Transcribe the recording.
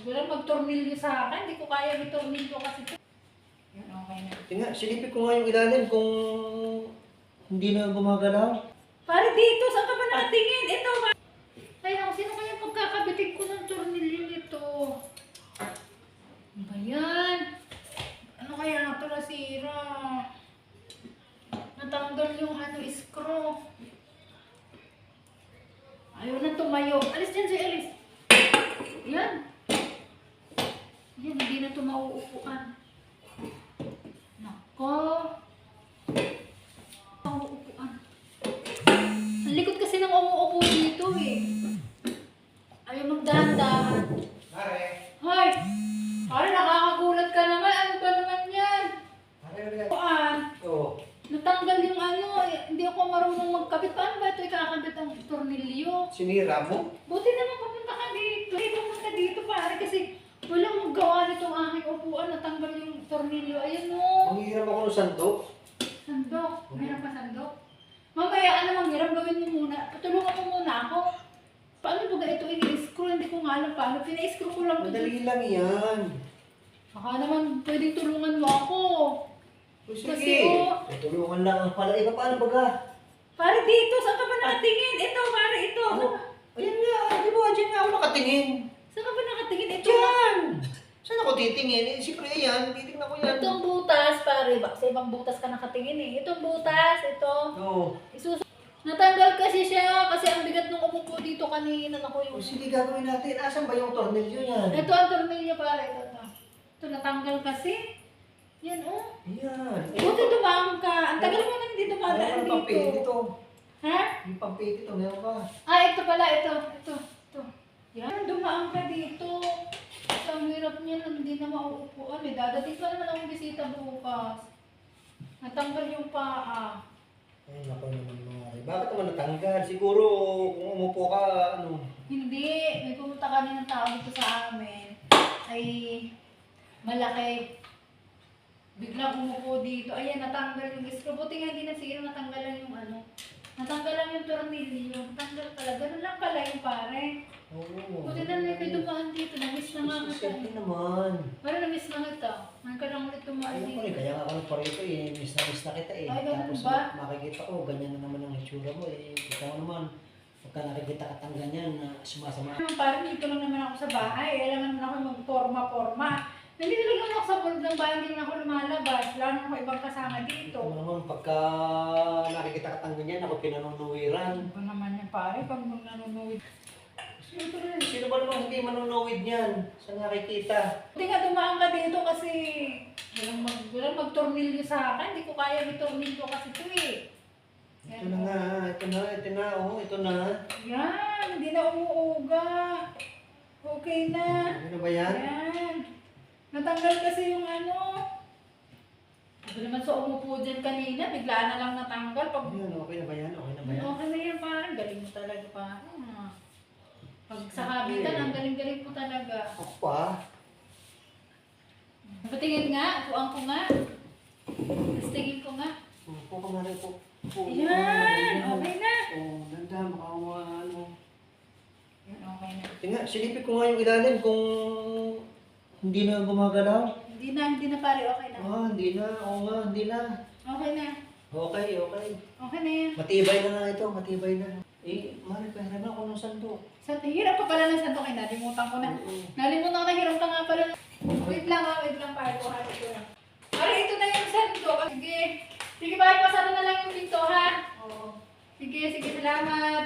Wala magtornilyo sa akin. Hindi ko kaya magtornilyo kasi. Yan, okay na. Tingnan, silipin ko nga yung ilalim kung hindi na gumagalaw. Pare dito, saan ka ba nakatingin? Ito ba? Ay, ako, sino kaya pagkakabitin ko ng tornilyo nito? Ano ba yan? Ano kaya nga pala sira? Natanggal yung ano, screw. Ayaw na tumayo. Alis dyan si Alice. Yan. Yan, hindi na ito mauupuan. Nako. Mauupuan. Ang likod kasi ng umuupo dito eh. Ayaw magdahan-dahan. Pare, Hoy! Pare, nakakagulat ka naman. Ano ba naman yan? pare. Kuan, Oo. natanggal yung ano. eh, Hindi ako marunong magkabit. Paano ba ito ikakabit ang tornilyo? Sinira mo? Buti naman papunta ka dito. Hindi pumunta dito pare kasi walang magawa nitong aking upuan. Natanggal yung tornilyo. Ayan o. Manghiram ako ng sandok. Sandok. Meron pa sandok? Mamaya ano manghiram gawin mo muna. Patulungan mo muna ako. Paano ba ito ini-screw? Hindi ko nga alam paano. Pina-screw ko lang. Madali lang yan. Baka naman pwedeng tulungan mo ako. O, Kasi, Sige. oh. Tutulungan lang ang pala. Iba paano baga? Pare dito, saan ka ba nakatingin? Ito, pare, ito. Ano? Ayan nga. Di ba? Diyan nga ako nakatingin. Titingin? Eh, siyempre yan. Titingnan ko yan. Itong butas, pare. Ba, sa ibang butas ka nakatingin eh. Itong butas, ito. Oo. Isus Natanggal kasi siya kasi ang bigat ng umupo dito kanina. Naku, O, yung... sige, gagawin natin. Asan ba yung tornilyo yan? Ito ang tornilyo pare. Ito, ito. Ito, natanggal kasi. Yan, oh. Yan. Buti dumaan ka. Ang tagal mo nang Meron pang piti dito. dito. Ha? Yung pang piti dito, meron pa. Ah, ito pala, ito. Ito, ito. Yan, dumaan ka dito. Sa ang hirap niya lang, hindi na mauupuan eh. Dadating pa naman akong bisita bukas. Natanggal yung paa. Ay, naku naman mga rin. Bakit naman natanggal? Siguro, kung umupo ka, ano, Hindi, may pumunta kami ng tao dito sa amin. Ay, malaki. Biglang umupo dito. Ayan, natanggal yung screw. Buti nga hindi nasira, natanggal lang yung ano. Natanggal lang yung tornilyo. Natanggal pala. Ganun lang pala yung pare. Oo. Buti na may may dumaan dito. Na-miss na nga kita. Siyempre naman. Parang na-miss na kita. Ngayon ka lang ulit dumaan Ayun rin, dito. kaya nga ako nagparito eh. Miss na miss na kita eh. Ay, ganun Tapos ba? makikita ko, ganyan na naman ang itsura mo eh. Kita mo naman, pagka nakikita ka tang ganyan na sumasama. Parang dito lang naman ako sa bahay. Alam naman ako mag-forma-forma. Nandito lang naman ako sa loob ng bahay. Hindi naman ako lumalabas. Wala naman ako ibang kasama dito. Ito naman, pagka nakikita ka tang ganyan, ako pinanunuwiran. Ano ba naman yan pare? Pag mo nanunuwid. Siyempre, sino ba naman hindi manunuwid niyan sa nakikita? Hindi nga dumaan ka dito kasi walang, mag, walang magtornilyo sa akin. Hindi ko kaya magtornilyo kasi ito eh. Ito na nga, ito na, ito na, oh, ito na. Yan, hindi na umuuga. Okay na. Ano na ba yan? Yan. Natanggal kasi yung ano. Ito naman sa umupo dyan kanina, bigla na lang natanggal. Pag Ayan, okay na ba yan? Okay na ba yan? Okay na yan parang galing mo talaga parang. ah. Pag sa kabitan, ang galing-galing mo talaga. Ako pa. Patingin nga, upuan ko nga. Tapos tingin ko nga. Upo ka nga rin po. Ayan, okay na. Oh, ganda, baka ma- ano. Yan, okay na. Tingnan, silipin ko nga yung ilalim kung hindi na gumagalaw? Hindi na, hindi na pare, okay na. Oh, hindi na. Oo nga, hindi na. Okay na. Okay, okay. Okay na yan. Matibay na nga ito, matibay na. Eh, mali, pahiram ako ng sandok. Sa hirap pa pala ng sandok, eh, nalimutan ko na. Oo. Nalimutan ko na, hirap ka nga pala. Wait lang ha, wait lang pare, kuhanin ko na. Pare, ito na yung sandok. Ah, sige. Sige pare, pasara na lang yung pinto ha. Oo. Sige, sige, salamat.